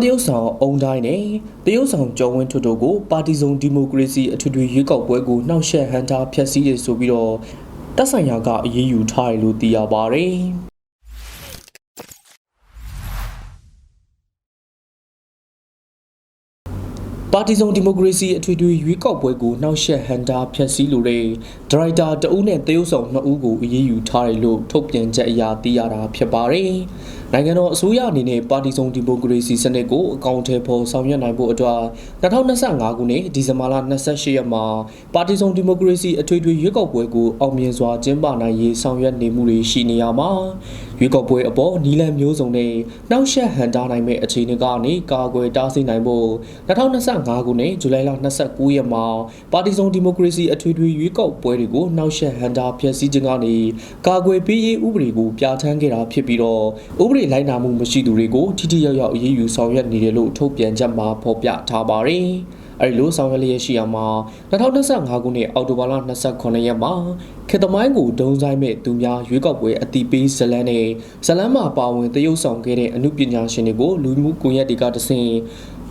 တရုတ်ဆောင်အုံတိုင်းနဲ့တရုတ်ဆောင်ကျော်ဝင်းထွတ်တို့ကိုပါတီစုံဒီမိုကရေစီအထွေထွေရွေးကောက်ပွဲကိုနှောက်ယှက်ဟန်တာဖျက်ဆီးရဆိုပြီးတော့တပ်ဆိုင်ရာကအရေးယူထားတယ်လို့သိရပါတယ်။ပါတီစုံဒီမိုကရေစီအထွေထွေရွေးကောက်ပွဲကိုနှောက်ယှက်ဟန်တာဖျက်ဆီးလိုတဲ့ဒရိုက်တာတဦးနဲ့တရုတ်ဆောင်နှစ်ဦးကိုအရေးယူထားတယ်လို့ထုတ်ပြန်ချက်အရသိရတာဖြစ်ပါတယ်။ နိုင်ငံတော်အစိုးရအနေနဲ့ပါတီစုံဒီမိုကရေစီစနစ်ကိုအကောင့်ထဲပေါ်ဆောင်ရွက်နိုင်ဖို့အတွက်2025ခုနှစ်ဒီဇင်ဘာလ28ရက်မှာပါတီစုံဒီမိုကရေစီအထွေထွေရွေးကောက်ပွဲကိုအောင်မြင်စွာကျင်းပနိုင်ရေးဆောင်ရွက်နေမှုတွေရှိနေရမှာ ရွေးကောက်ပွဲအပေါ်နီလန်မျိုးစုံနဲ့နှောက်ယှက်ဟန်တာနိုင်မဲ့အခြေအနေကနေကာကွယ်တားဆီးနိုင်ဖို့2025ခုနှစ်ဇူလိုင်လ29ရက်မှာပါတီစုံဒီမိုကရေစီအထွေထွေရွေးကောက်ပွဲတွေကိုနှောက်ယှက်ဟန်တာဖျက်ဆီးခြင်းကနေကာကွယ်ပေးရေးဥပဒေကိုပြဋ္ဌာန်းခဲ့တာဖြစ်ပြီးတော့ဥပဒေလိုက်နာမှုမရှိသူတွေကိုထိထိရောက်ရောက်အရေးယူဆောင်ရွက်နေတယ်လို့ထုတ်ပြန်ချက်မှာဖော်ပြထားပါတယ်။ အဲဒီလိုဆောင်ရွက်လျက်ရှိရမှာ2025ခုနှစ်အောက်တိုဘာလ29ရက်မှာခေတ္တမိုင်းကိုဒုံဆိုင်မဲ့သူများရွေးကောက်ပွဲအတိပေးဇလန်းနဲ့ဇလန်းမှာပါဝင်တရုတ်ဆောင်ခဲ့တဲ့အမှုပညာရှင်တွေကိုလူမှုကွန်ရက်တွေကတဆင့်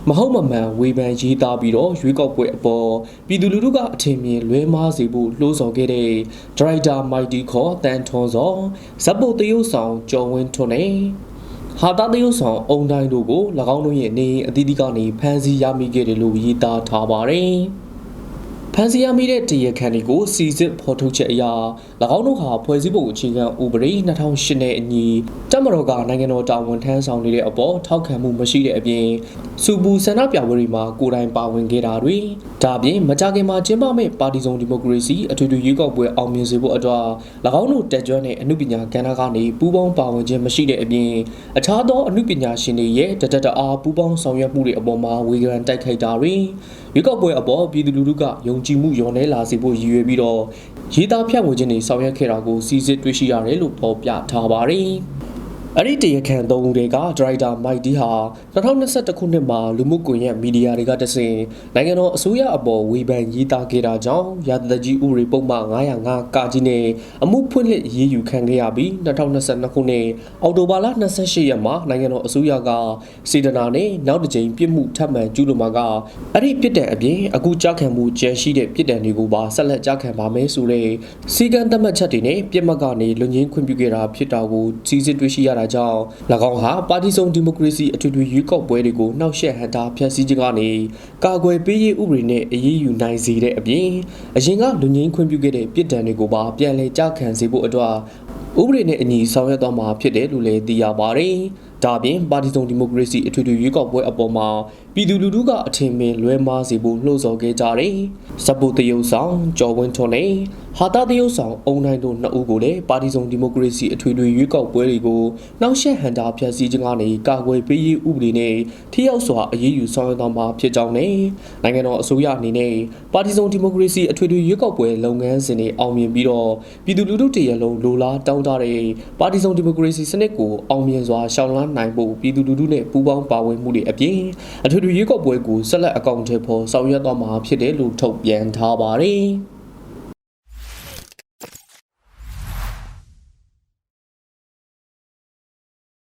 မဟုတ်မမှန်ဝေဖန်ရေးသားပြီးတော့ရွေးကောက်ပွဲအပေါ်ပြည်သူလူထုကအထင်မြင်လွဲမှားစေဖို့လှိုးဆော်ခဲ့တဲ့ဒရိုက်တာမိုက်တီခေါ်တန်ထွန်စောဇက်ပုတ်တရုတ်ဆောင်ကျော်ဝင်းထွန်းနဲ့ ဟာတာတရုတ်ဆောင်အုံတိုင်းတို့ကို၎င်းတို့ရဲ့နေအိမ်အသီးသီးကနေဖမ်းဆီးရမိခဲ့တယ်လို့ရေးသားထားပါတယ်။ ဖမ်းဆီးရမိတဲ့တရားခံတွေကိုစီစစ်ဖော်ထုတ်ချက်အရ၎င်းတို့ဟာဖွဲ့စည်းပုံအခြေခံဥပဒေ2008နဲ့အညီတပ်မတော်ကနိုင်ငံတော်တာဝန်ထမ်းဆောင်နေတဲ့အပေါ်ထောက်ခံမှုမရှိတဲ့အပြင်စူပူဆန္ဒပြပွဲတွေမှာကိုယ်တိုင်ပါဝင်ခဲ့တာတွေဒါအပြင်မကြခင်မှာကျင်းပမဲ့ပါတီစုံဒီမိုကရေစီအထွေထွေရွေးကောက်ပွဲအောင်မြင်စေဖို့အတွက်၎င်းတို့တက်ကြွတဲ့အမှုပညာကဏ္ဍကနေပူးပေါင်းပါဝင်ခြင်းမရှိတဲ့အပြင်အခြားသောအမှုပညာရှင်တွေရဲ့တတတအားပူးပေါင်းဆောင်ရွက်မှုတွေအပေါ်မှာဝေဖန်တိုက်ခိုက်တာတွေ ရွေးကောက်ပွဲအပေါ်ပြည်သူလူထုကယုံကြည်မှုလျော့နေလာစေဖို့ရည်ရွယ်ပြီးတော့ရေးသားဖြန့်ဝေခြင်းတွေဆောင်ရွက်ခဲ့တာကိုစီစစ်တွေ့ရှိရတယ်လို့ဖော်ပြထားပါတယ်။ အဲ့ဒီတရားခံသုံးဦးတွေကဒရိုက်တာမိုက်တီဟာ2021ခုနှစ်မှာလူမှုကွန်ရက်မီဒီယာတွေကတဆင့်နိုင်ငံတော်အစိုးရအပေါ်ဝေဖန်ရေးသားခဲ့တာကြောင့်ရာသကြီးဥပဒေပုံမှန်905ကကြီးနဲ့အမှုဖွင့်လှစ်ရေးယူခံခဲ့ရပြီး2022ခုနှစ်အောက်တိုဘာလ28ရက်မှာနိုင်ငံတော်အစိုးရကစေတနာနဲ့နောက်တစ်ကြိမ်ပြစ်မှုထပ်မံကျူးလွန်မှာကအဲ့ဒီပြစ်ဒဏ်အပြင်အခုကြားခံမှုကြံရှိတဲ့ပြစ်ဒဏ်တွေကိုပါဆက်လက်ကြားခံပါမယ်ဆိုတဲ့စီကံသတ်မှတ်ချက်တွေနဲ့ပြစ်မှတ်ကနေလွန်ငင်းခွင့်ပြုခဲ့တာဖြစ်တာကိုစီစစ်တွေ့ရှိရတာကြောင့်၎င်းဟာပါတီစုံဒီမိုကရေစီအထွေထွေရွေးကောက်ပွဲတွေကိုနှောက်ယှက်ဟန်တာဖျက်ဆီးခြင်းကနေကာကွယ်ပေးရေးဥပဒေနဲ့အရေးယူနိုင်စေတဲ့အပြင်အရင်ကလွန်ငင်းခွင့်ပြုခဲ့တဲ့ပြစ်ဒဏ်တွေကိုပါပြန်လည်ကြားခံစေဖို့အတွက်ဥပဒေနဲ့အညီဆောင်ရွက်သွားမှာဖြစ်တယ်လို့လည်းသိရပါတယ်။ ဒါအပြင်ပါတီစုံဒီမိုကရေစီအထွေထွေရွေးကောက်ပွဲအပေါ်မှာပြည်သူလူထုကအထင်မြင်လွဲမှားစေဖို့လှုံ့ဆော်ခဲ့ကြတယ်။စပုတ်တရုတ်ဆောင်ကျော်ဝင်းထွန်းနဲ့ဟာတာတရုတ်ဆောင်အုံနိုင်တို့နှစ်ဦးကိုလည်းပါတီစုံဒီမိုကရေစီအထွေထွေရွေးကောက်ပွဲတွေကိုနှောက်ယှက်ဟန်တာဖျက်ဆီးခြင်းကနေကာကွယ်ပေးရေးဥပဒေနဲ့ထိရောက်စွာအရေးယူဆောင်ရွက်သွားမှာဖြစ်ကြောင်းနဲ့နိုင်ငံတော်အစိုးရအနေနဲ့ပါတီစုံဒီမိုကရေစီအထွေထွေရွေးကောက်ပွဲလုပ်ငန်းစဉ်တွေအောင်မြင်ပြီးတော့ပြည်သူလူထုတရလုံးလိုလားတောင်းတတဲ့ပါတီစုံဒီမိုကရေစီစနစ်ကိုအောင်မြင်စွာရှောင်လန်းနိုင်ဖို့ပြည်သူလူထုနဲ့ပူးပေါင်းပါဝင်မှုတွေအပြင်အထွေထွေရွေးကောက်ပွဲကိုဆက်လက်အကောင့်ထဲပေါ်ဆောင်ရွက်သွားမှာဖြစ်တယ်လို့ထုတ်ပြန်ထားပါတယ်။